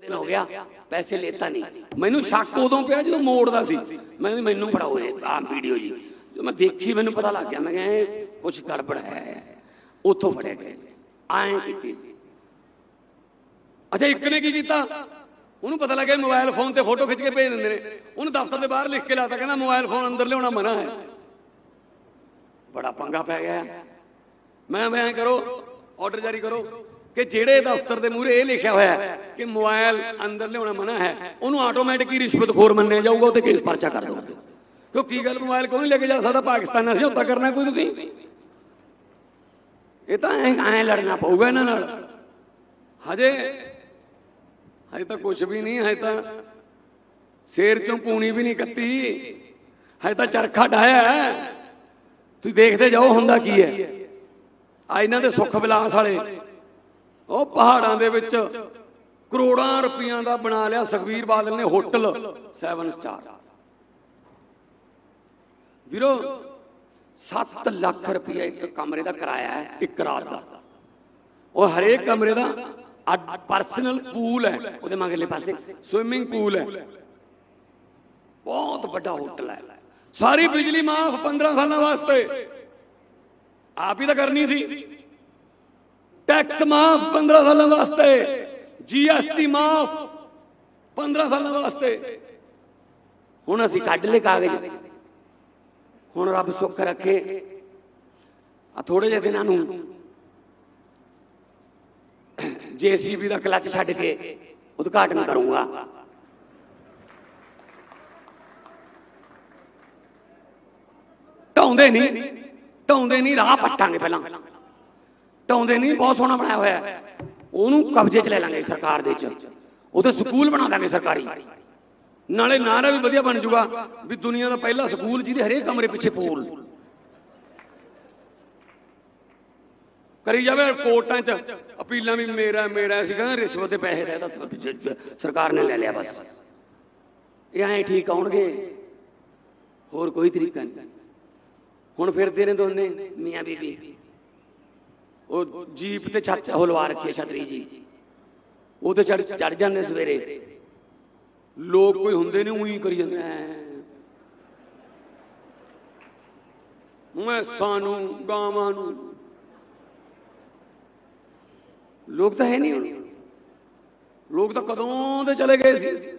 ਦਿਨ ਹੋ ਗਿਆ। ਪੈਸੇ ਲੇਤਾ ਨਹੀਂ। ਮੈਨੂੰ ਸ਼ੱਕ ਉਦੋਂ ਪਿਆ ਜਦੋਂ ਮੋੜਦਾ ਸੀ। ਮੈਂ ਮੈਨੂੰ ਫੜਾਓ ਇਹ ਆ ਵੀਡੀਓ ਜੀ। ਜਦੋਂ ਮੈਂ ਦੇਖੀ ਮੈਨੂੰ ਪਤਾ ਲੱਗ ਗਿਆ। ਮੈਂ ਕਿਹਾ ਇਹ ਕੁਝ ਗੜਬੜ ਹੈ। ਉੱਥੋਂ ਫੜਿਆ ਗਿਆ ਐਂ ਕੀਤੀ। ਅੱਛਾ ਇੱਕ ਨੇ ਕੀ ਕੀਤਾ? ਉਹਨੂੰ ਪਤਾ ਲੱਗਿਆ ਮੋਬਾਈਲ ਫੋਨ ਤੇ ਫੋਟੋ ਖਿੱਚ ਕੇ ਭੇਜ ਦਿੰਦੇ ਨੇ। ਉਹਨੂੰ ਦਫ਼ਤਰ ਦੇ ਬਾਹਰ ਲਿਖ ਕੇ ਲਾਤਾ ਕਹਿੰਦਾ ਮੋਬਾਈਲ ਫੋਨ ਅੰਦਰ ਲਿਆਉਣਾ ਮਨਾ ਹੈ। ਬੜਾ ਪੰਗਾ ਪੈ ਗਿਆ। ਮੈਂ ਮੈਂ ਐਂ ਕਰੋ ਆਰਡਰ ਜਾਰੀ ਕਰੋ। ਕਿ ਜਿਹੜੇ ਦਫ਼ਤਰ ਦੇ ਮੂਹਰੇ ਇਹ ਲਿਖਿਆ ਹੋਇਆ ਹੈ ਕਿ ਮੋਬਾਈਲ ਅੰਦਰ ਲਿਆਉਣਾ ਮਨਾ ਹੈ, ਉਹਨੂੰ ਆਟੋਮੈਟਿਕ ਹੀ ਰਿਸ਼ਵਤਖੋਰ ਮੰਨਿਆ ਜਾਊਗਾ, ਉਹ ਤੇ ਕੇਸ ਪਰਚਾ ਕਰ ਦੋ ਕਿਉਂ ਕੀ ਗੱਲ ਮੋਬਾਈਲ ਕਿਉਂ ਨਹੀਂ ਲੈ ਕੇ ਜਾ ਸਕਦਾ? ਪਾਕਿਸਤਾਨ ਨਾਲ ਸਮਝੌਤਾ ਕਰਨਾ ਕੋਈ ਤੁਸੀਂ? ਇਹ ਤਾਂ ਐਂ ਐਂ ਲੜਨਾ ਪਊਗਾ ਇਹਨਾਂ ਨਾਲ। ਹਜੇ ਹਜੇ ਤਾਂ ਕੁਝ ਵੀ ਨਹੀਂ, ਹਜੇ ਤਾਂ ਸ਼ੇਰ ਚੋਂ ਪੂਣੀ ਵੀ ਨਹੀਂ ਕੱਤੀ। ਹਜੇ ਤਾਂ ਚਰਖਾ ਡਾਇਆ ਤੁਸੀਂ ਦੇਖਦੇ ਜਾਓ ਹੁੰਦਾ ਕੀ ਹੈ। ਆ ਇਹਨਾਂ ਦੇ ਸੁੱਖ ਵਿਲਾਸ ਵਾਲੇ। ਉਹ ਪਹਾੜਾਂ ਦੇ ਵਿੱਚ ਕਰੋੜਾਂ ਰੁਪਈਆਂ ਦਾ ਬਣਾ ਲਿਆ ਸੁਖਵੀਰ ਬਾਦਲ ਨੇ ਹੋਟਲ 7 ਸਟਾਰ। ਵੀਰੋ 7 ਲੱਖ ਰੁਪਈਆ ਇੱਕ ਕਮਰੇ ਦਾ ਕਿਰਾਇਆ ਹੈ, ਇੱਕ ਰਾਤ ਦਾ। ਉਹ ਹਰੇਕ ਕਮਰੇ ਦਾ ਪਰਸਨਲ ਪੂਲ ਹੈ, ਉਹਦੇ ਮਗਰਲੇ ਪਾਸੇ ਸਵਿਮਿੰਗ ਪੂਲ ਹੈ। ਬਹੁਤ ਵੱਡਾ ਹੋਟਲ ਹੈ। ਸਾਰੀ ਬਿਜਲੀ ਮਾਫ 15 ਸਾਲਾਂ ਵਾਸਤੇ। ਆਪ ਹੀ ਤਾਂ ਕਰਨੀ ਸੀ। ਟੈਕਸ ਮਾਫ 15 ਸਾਲਾਂ ਵਾਸਤੇ ਜੀਐਸਟੀ ਮਾਫ 15 ਸਾਲਾਂ ਵਾਸਤੇ ਹੁਣ ਅਸੀਂ ਕੱਢ ਲਏ ਕਾਗਜ਼ ਹੁਣ ਰੱਬ ਸੁੱਖ ਰੱਖੇ ਆ ਥੋੜੇ ਜਿਹੇ ਦਿਨਾਂ ਨੂੰ ਜੀਸੀਬੀ ਦਾ ਕਲਚ ਛੱਡ ਕੇ ਉਦਘਾਟਨ ਕਰੂੰਗਾ ਢਾਉਂਦੇ ਨਹੀਂ ਢਾਉਂਦੇ ਨਹੀਂ ਰਾਹ ਪੱਟਾਂਗੇ ਪਹਿਲਾਂ ਢਾਉਂਦੇ ਨਹੀਂ, ਬਹੁਤ ਸੋਹਣਾ ਬਣਾਇਆ ਹੋਇਆ ਹੈ। ਉਹਨੂੰ ਕਬਜ਼ੇ 'ਚ ਲੈ ਲਾਂਗੇ ਸਰਕਾਰ ਦੇ 'ਚ ਉਹਦੇ ਸਕੂਲ ਬਣਾ ਦਾਂਗੇ ਸਰਕਾਰੀ। ਨਾਲੇ ਨਾਰਾ ਵੀ ਵਧੀਆ ਬਣ ਜਾਊਗਾ ਵੀ ਦੁਨੀਆ ਦਾ ਪਹਿਲਾ ਸਕੂਲ ਜਿਹਦੇ ਹਰੇਕ ਕਮਰੇ ਪਿੱਛੇ ਪੂਲ। ਕਰੀ ਜਾਵੇ ਕੋਰਟਾਂ 'ਚ, ਅਪੀਲਾਂ ਵੀ ਮੇਰਾ ਮੇਰਾ ਸੀ, ਕਹਿੰਦਾ ਰਿਸ਼ਵਤ ਦੇ ਪੈਸੇ ਦੇ ਤਾਂ ਸਰਕਾਰ ਨੇ ਲੈ ਲਿਆ ਬਸ। ਇਹ ਐਂ ਠੀਕ ਆਉਣਗੇ। ਹੋਰ ਕੋਈ ਤਰੀਕਾ ਨਹੀਂ। ਹੁਣ ਫਿਰਦੇ ਨੇ ਦੋਨੇ ਮੀਆਂ ਬੀਬੀ ਉਹ ਜੀਪ ਤੇ ਛੱਤ ਹਲਵਾ ਲਵਾ ਰੱਖੀ ਛਤਰੀ ਜੀ। ਉਹ ਤੇ ਚੜ ਚੜ ਜਾਂਦੇ ਸਵੇਰੇ। ਲੋਕ ਕੋਈ ਹੁੰਦੇ ਨੇ, ਉਹੀ ਕਰੀ ਜਾਂਦੇ। ਮੈਂ ਸਾਨੂੰ, ਗਾਵਾਂ ਨੂੰ। ਲੋਕ ਤਾਂ ਹੈ ਨਹੀਂ ਹੁਣ। ਲੋਕ ਤਾਂ ਕਦੋਂ ਦੇ ਚਲੇ ਗਏ ਸੀ।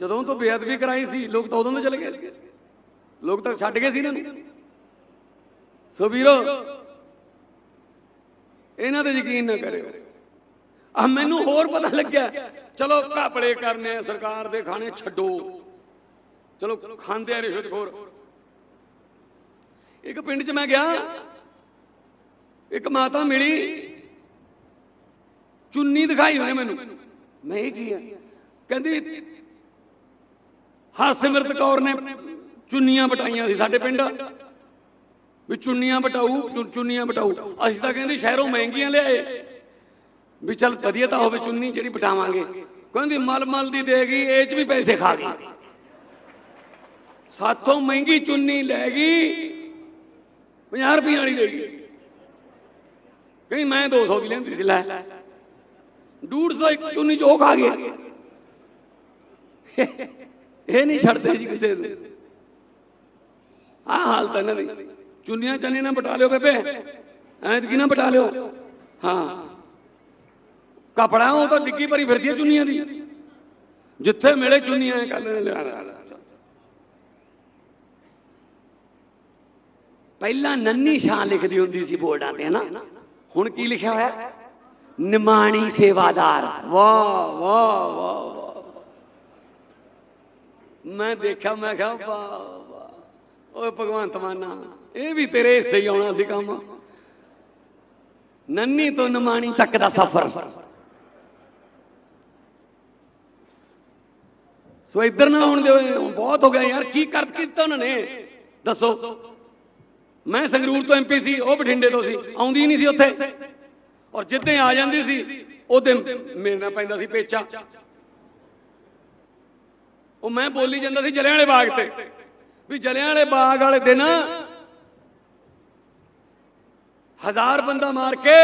ਜਦੋਂ ਤੋਂ ਬੇਅਦਬੀ ਕਰਾਈ ਸੀ, ਲੋਕ ਤਾਂ ਉਦੋਂ ਦੇ ਚਲੇ ਗਏ ਸੀ। ਲੋਕ ਤਾਂ ਛੱਡ ਗਏ ਸੀ ਇਹਨਾਂ ਨੂੰ। ਸੋ ਵੀਰੋ, ਇਹਨਾਂ ਤੇ ਯਕੀਨ ਨਾ ਕਰਿਓ। ਆ ਮੈਨੂੰ ਹੋਰ ਪਤਾ ਲੱਗਿਆ, ਚਲੋ ਘਾਪੜੇ ਕਰਨੇ ਸਰਕਾਰ ਦੇ ਖਾਣੇ ਛੱਡੋ। ਚਲੋ ਖਾਂਦੇ ਆ ਰਿਸ਼ਵਤਖੋਰ ਇੱਕ ਪਿੰਡ 'ਚ ਮੈਂ ਗਿਆ, ਇੱਕ ਮਾਤਾ ਮਿਲੀ, ਚੁੰਨੀ ਦਿਖਾਈ ਉਹਨੇ ਮੈਨੂੰ। ਮੈਂ ਇਹ ਕੀ ਆ? ਕਹਿੰਦੀ, ਹਰਸਿਮਰਤ ਕੌਰ ਨੇ ਚੁੰਨੀਆਂ ਬਟਾਈਆਂ ਸੀ ਸਾਡੇ ਪਿੰਡ। ਵੀ ਚੁੰਨੀਆਂ ਬਟਾਊ ਚੁੰਨੀਆਂ ਬਟਾਊ ਅਸੀਂ ਤਾਂ ਕਹਿੰਦੇ ਸ਼ਹਿਰੋਂ ਮਹਿੰਗੀਆਂ ਲਿਆਏ। ਵੀ ਚੱਲ ਵਧੀਆ ਤਾਂ ਹੋਵੇ ਚੁੰਨੀ ਜਿਹੜੀ ਬਟਾਵਾਂਗੇ ਕਹਿੰਦੀ ਮਲ ਮਲ ਦੀ ਦੇਗੀ ਇਹ ਚ ਵੀ ਪੈਸੇ ਖਾ ਗਈ। ਸਾਥੋਂ ਮਹਿੰਗੀ ਚੁੰਨੀ ਲੈ ਗਈ 50 ਰੁਪਏ ਵਾਲੀ ਦੇ ਗਈ। ਕਹਿੰਦੀ ਮੈਂ 200 ਦੀ ਲੈਂਦੀ ਸੀ, ਲੈ। 150 ਇੱਕ ਚੁੰਨੀ ਚ ਉਹ ਖਾ ਗਏ ਇਹ ਨਹੀਂ ਛੱਡਦੇ ਜੀ ਕਿਸੇ ਨੂੰ। ਆਹ ਹਾਲਤ ਇਹਨਾਂ ਦੀ। ਚੁੰਨੀਆਂ ਚੰਨੀ ਨਾ ਬਟਾ ਲਿਓ ਬੇਬੇ। ਐਤਕੀ ਨਾ ਬਟਾ ਲਿਓ। ਹਾਂ। ਕਪੜਾ ਉਹ ਤਾਂ ਡਿੱਗੀ ਭਰੀ ਫਿਰਦੀ ਹੈ ਚੁੰਨੀਆਂ ਦੀ। ਜਿੱਥੇ ਮਿਲੇ ਚੁੰਨੀਆਂ ਐ ਕਰ ਲੈ ਪਹਿਲਾਂ ਨੰਨੀ ਸ਼ਾਂ ਲਿਖਦੀ ਹੁੰਦੀ ਸੀ ਬੋਰਡਾਂ ਤੇ, ਹਨਾ? ਹੁਣ ਕੀ ਲਿਖਿਆ ਹੋਇਆ? ਨਿਮਾਣੀ ਸੇਵਾਦਾਰ। ਵਾਹ ਵਾਹ ਵਾਹ ਵਾਹ। ਮੈਂ ਦੇਖਿਆ, ਮੈਂ ਕਿਹਾ, ਵਾਹ ਵਾਹ। ਓਏ ਭਗਵੰਤ ਮਾਨਾ ਇਹ ਵੀ ਤੇਰੇ ਹਿੱਸੇ ਹੀ ਆਉਣਾ ਸੀ ਕੰਮ। ਨੰਨੀ ਤੋਂ ਨਮਾਣੀ ਤੱਕ ਦਾ ਸਫ਼ਰ। ਸੋ ਇੱਧਰ ਨਾ ਆਉਣ ਦਿਓ ਬਹੁਤ ਹੋ ਗਿਆ ਯਾਰ, ਕੀ ਕਰ ਕੀਤਾ ਉਹਨਾਂ ਨੇ? ਦੱਸੋ। ਮੈਂ ਸੰਗਰੂਰ ਤੋਂ ਐਮਪੀ ਸੀ, ਉਹ ਬਠਿੰਡੇ ਤੋਂ ਸੀ, ਆਉਂਦੀ ਹੀ ਨਹੀਂ ਸੀ ਉੱਥੇ। ਔਰ ਜਿੱਦਾਂ ਆ ਜਾਂਦੀ ਸੀ, ਉਹਦੇ ਮੇਰੇ ਨਾਲ ਪੈਂਦਾ ਸੀ ਪੇਚਾ। ਉਹ ਮੈਂ ਬੋਲੀ ਜਾਂਦਾ ਸੀ ਜਲਿਆਂ ਵਾਲੇ ਬਾਗ ਤੇ। ਵੀ ਜਲਿਆਂ ਵਾਲੇ ਬਾਗ ਵਾਲੇ ਦਿਨ ਹਜ਼ਾਰ ਬੰਦਾ ਮਾਰ ਕੇ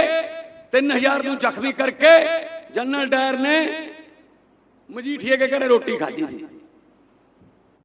3000 ਨੂੰ ਜ਼ਖਮੀ ਕਰਕੇ ਜਨਰਲ ਡਾਇਰ ਨੇ ਮਜੀਠੀਏ ਕੇ ਘਰੇ ਰੋਟੀ ਖਾਧੀ ਸੀ।